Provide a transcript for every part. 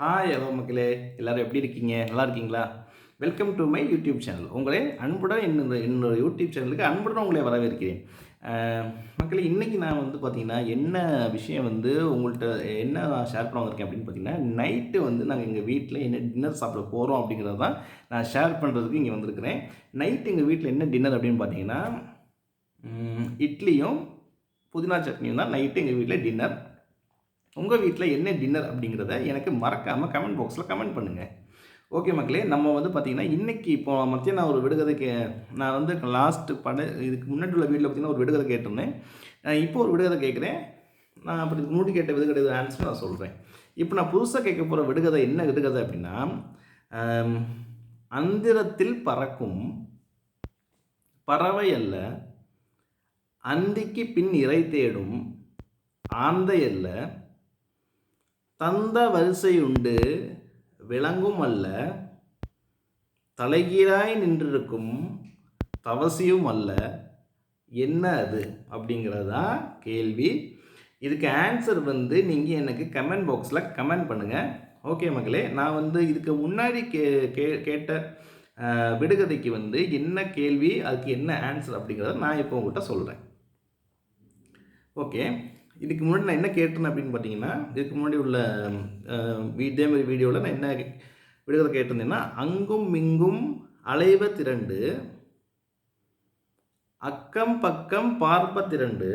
Hi hello மக்களே. எல்லோரும் எப்படி இருக்கீங்க? நல்லா இருக்கீங்களா? Welcome to my YouTube channel உங்களே அன்புடன் என்னோட என்னோட யூடியூப் சேனலுக்கு அன்புடன் உங்களை வரவேற்கிறேன். மக்களே இன்றைக்கி நான் வந்து பார்த்தீங்கன்னா என்ன விஷயம் வந்து உங்கள்கிட்ட என்ன ஷேர் பண்ண வந்திருக்கேன் அப்படின்னு பார்த்தீங்கன்னா நைட்டு வந்து நாங்கள் எங்கள் வீட்டில் என்ன டின்னர் சாப்பிட போகிறோம் அப்படிங்கிறது தான் நான் ஷேர் பண்ணுறதுக்கு இங்கே வந்திருக்கிறேன். நைட்டு எங்கள் வீட்டில் என்ன டின்னர் அப்படின்னு பார்த்தீங்கன்னா இட்லியும் புதினா சட்னியும் தான் நைட்டு எங்கள் வீட்டில் டின்னர் உங்கள் வீட்டில் என்ன டின்னர் அப்படிங்கிறத எனக்கு மறக்காமல் கமெண்ட் பாக்ஸில் கமெண்ட் பண்ணுங்கள் ஓகே மக்களே நம்ம வந்து பார்த்திங்கன்னா இன்றைக்கி இப்போ மத்தியம் நான் ஒரு விடுகதை கே நான் வந்து லாஸ்ட்டு பட இதுக்கு முன்னாடி உள்ள வீட்டில் பார்த்திங்கன்னா ஒரு விடுகதை கேட்டிருந்தேன். நான் இப்போ ஒரு விடுகதை கேட்குறேன். நான் அப்படி முன்னாடி கேட்ட விடுகதை ஆன்சர் நான் சொல்கிறேன் இப்போ நான் புதுசாக கேட்க போகிற விடுகதை என்ன விடுகதை அப்படின்னா அந்திரத்தில் பறக்கும் பறவை அல்ல அந்திக்கு பின் இறை தேடும் ஆந்தை அல்ல தந்த வரிசையுண்டு விளங்கும் அல்ல. தலைகீழாய் நின்றிருக்கும் தவசியும் அல்ல. என்ன அது? அப்படிங்கிறது தான் கேள்வி. இதுக்கு ஆன்சர் வந்து நீங்கள் எனக்கு கமெண்ட் பாக்ஸில் கமெண்ட் பண்ணுங்கள் ஓகே மக்களே நான் வந்து இதுக்கு முன்னாடி கே கே கேட்ட விடுகதைக்கு வந்து என்ன கேள்வி அதுக்கு என்ன ஆன்சர் அப்படிங்கிறத நான் இப்போ உங்கள்கிட்ட சொல்கிறேன் ஓகே இதுக்கு முன்னாடி நான் என்ன கேட்டேன் அப்படின்னு பார்த்தீங்கன்னா இதுக்கு முன்னாடி உள்ள இதே மாதிரி வீடியோவில் நான் என்ன விடுதலை கேட்டிருந்தேன்னா அங்கும் இங்கும் அலைவ திரண்டு அக்கம் பக்கம் பார்ப்ப திரண்டு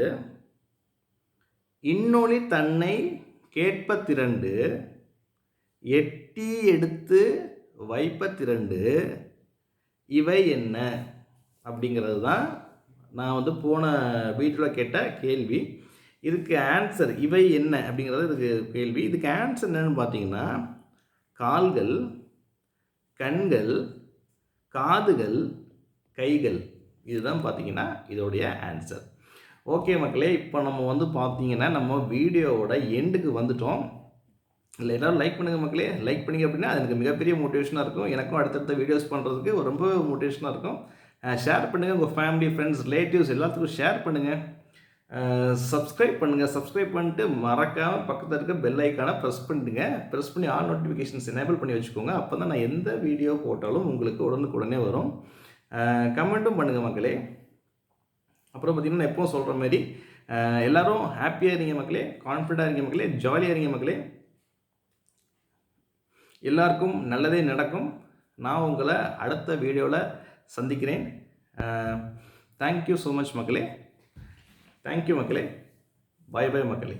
இன்னொளி தன்னை கேட்ப திரண்டு எட்டி எடுத்து வைப்ப திரண்டு இவை என்ன? அப்படிங்கிறது தான் நான் வந்து போன வீட்டில் கேட்ட கேள்வி. இதுக்கு ஆன்சர் இவை என்ன அப்படிங்கிறது இதுக்கு கேள்வி. இதுக்கு ஆன்சர் என்னென்னு பார்த்தீங்கன்னா கால்கள் கண்கள் காதுகள் கைகள். இதுதான் பார்த்தீங்கன்னா இதோடைய ஆன்சர் ஓகே மக்களே இப்போ நம்ம வந்து பார்த்தீங்கன்னா நம்ம வீடியோவோட எண்டுக்கு வந்துட்டோம். இல்லை எல்லோரும் லைக் பண்ணுங்கள் மக்களே. லைக் பண்ணிங்க அப்படின்னா அது எனக்கு மிகப்பெரிய மோட்டிவேஷனாக இருக்கும். எனக்கும் அடுத்தடுத்த வீடியோஸ் பண்ணுறதுக்கு ரொம்ப மோட்டிவேஷனாக இருக்கும். ஷேர் பண்ணுங்கள் உங்கள் ஃபேமிலி ஃப்ரெண்ட்ஸ் ரிலேட்டிவ்ஸ் எல்லாத்துக்கும் ஷேர் பண்ணுங்கள் சப்ஸ்கிரைப் பண்ணுங்கள் சப்ஸ்கிரைப் பண்ணிட்டு மறக்காமல் பக்கத்தில் இருக்க பெல் ஐக்கானை ப்ரெஸ் பண்ணிடுங்க. ப்ரெஸ் பண்ணி ஆல் நோட்டிஃபிகேஷன்ஸ் எனேபிள் பண்ணி வச்சுக்கோங்க. அப்போ தான் நான் எந்த வீடியோ போட்டாலும் உங்களுக்கு உடனுக்குடனே வரும். கமெண்ட்டும் பண்ணுங்கள் மக்களே. அப்புறம் பார்த்திங்கன்னா நான் எப்பவும் சொல்கிற மாதிரி எல்லோரும் ஹாப்பியாக இருங்க மக்களே. கான்ஃபிடண்ட்டாக இருங்க மக்களே. ஜாலியாக இருங்க மக்களே. எல்லாருக்கும் நல்லதே நடக்கும். நான் உங்களை அடுத்த வீடியோவில் சந்திக்கிறேன். தேங்க்யூ ஸோ மச் மக்களே. தேங்க்யூ மக்களே. பாய் பாய் மக்களே.